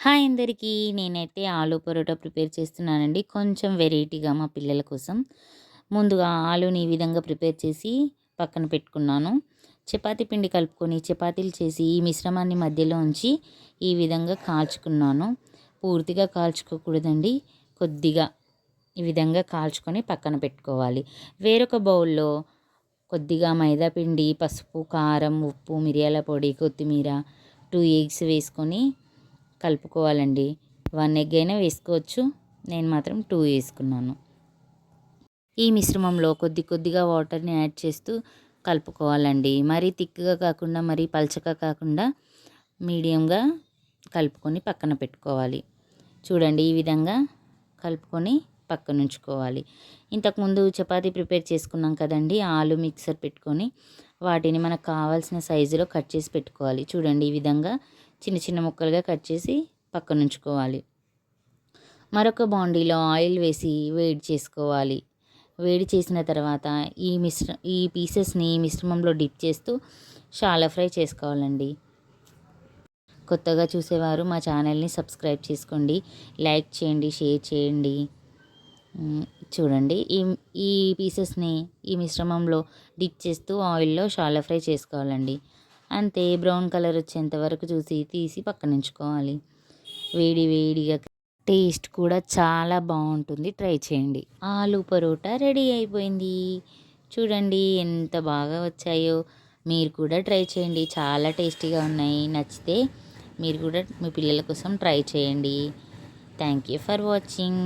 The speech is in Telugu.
హాయ్ అందరికీ. నేనైతే ఆలు పరోటా ప్రిపేర్ చేస్తున్నానండి. కొంచెం వెరైటీగా మా పిల్లల కోసం. ముందుగా ఆలుని ఈ విధంగా ప్రిపేర్ చేసి పక్కన పెట్టుకున్నాను. చపాతి పిండి కలుపుకొని చపాతీలు చేసి ఈ మిశ్రమాన్ని మధ్యలో ఉంచి ఈ విధంగా కాల్చుకున్నాను. పూర్తిగా కాల్చుకోకూడదండి. కొద్దిగా ఈ విధంగా కాల్చుకొని పక్కన పెట్టుకోవాలి. వేరొక బౌల్లో కొద్దిగా మైదా పిండి పసుపు కారం ఉప్పు మిరియాల పొడి కొత్తిమీర టూ ఎగ్స్ వేసుకొని కలుపుకోవాలండి. వన్ ఎగ్ అయినా వేసుకోవచ్చు. నేను మాత్రం టూ వేసుకున్నాను. ఈ మిశ్రమంలో కొద్ది కొద్దిగా వాటర్ని యాడ్ చేస్తూ కలుపుకోవాలండి. మరీ థిక్గా కాకుండా మరీ పలచగా కాకుండా మీడియంగా కలుపుకొని పక్కన పెట్టుకోవాలి. చూడండి ఈ విధంగా కలుపుకొని పక్కన ఉంచుకోవాలి ఇంతకుముందు చపాతీ ప్రిపేర్ చేసుకున్నాం కదండి ఆలు మిక్సర్ పెట్టుకొని వాటిని మనకు కావాల్సిన సైజులో కట్ చేసి పెట్టుకోవాలి. చూడండి ఈ విధంగా చిన్న చిన్న ముక్కలుగా కట్ చేసి పక్కన ఉంచుకోవాలి. మరొక బాండీలో ఆయిల్ వేసి వేడి చేసుకోవాలి. వేడి చేసిన తర్వాత ఈ మిశ్ర ఈ పీసెస్ని ఈ మిశ్రమంలో డిప్ చేస్తూ షాలో ఫ్రై చేసుకోవాలండి. కొత్తగా చూసేవారు మా ఛానల్ని సబ్స్క్రైబ్ చేసుకోండి. లైక్ చేయండి షేర్ చేయండి. చూడండి. ఈ ఈ పీసెస్ని ఈ మిశ్రమంలో డిప్ చేస్తూ ఆయిల్లో షాలో ఫ్రై చేసుకోవాలండి. అంతే బ్రౌన్ కలర్ వచ్చేంత వరకు చూసి తీసి పక్కన ఉంచుకోవాలి. వేడి వేడిగా టేస్ట్ కూడా చాలా బాగుంటుంది. ట్రై చేయండి. ఆలు పరోటా రెడీ అయిపోయింది. చూడండి ఎంత బాగా వచ్చాయో. మీరు కూడా ట్రై చేయండి. చాలా టేస్టీగా ఉన్నాయి. నచ్చితే మీరు కూడా మీ పిల్లల కోసం ట్రై చేయండి. Thank you for watching.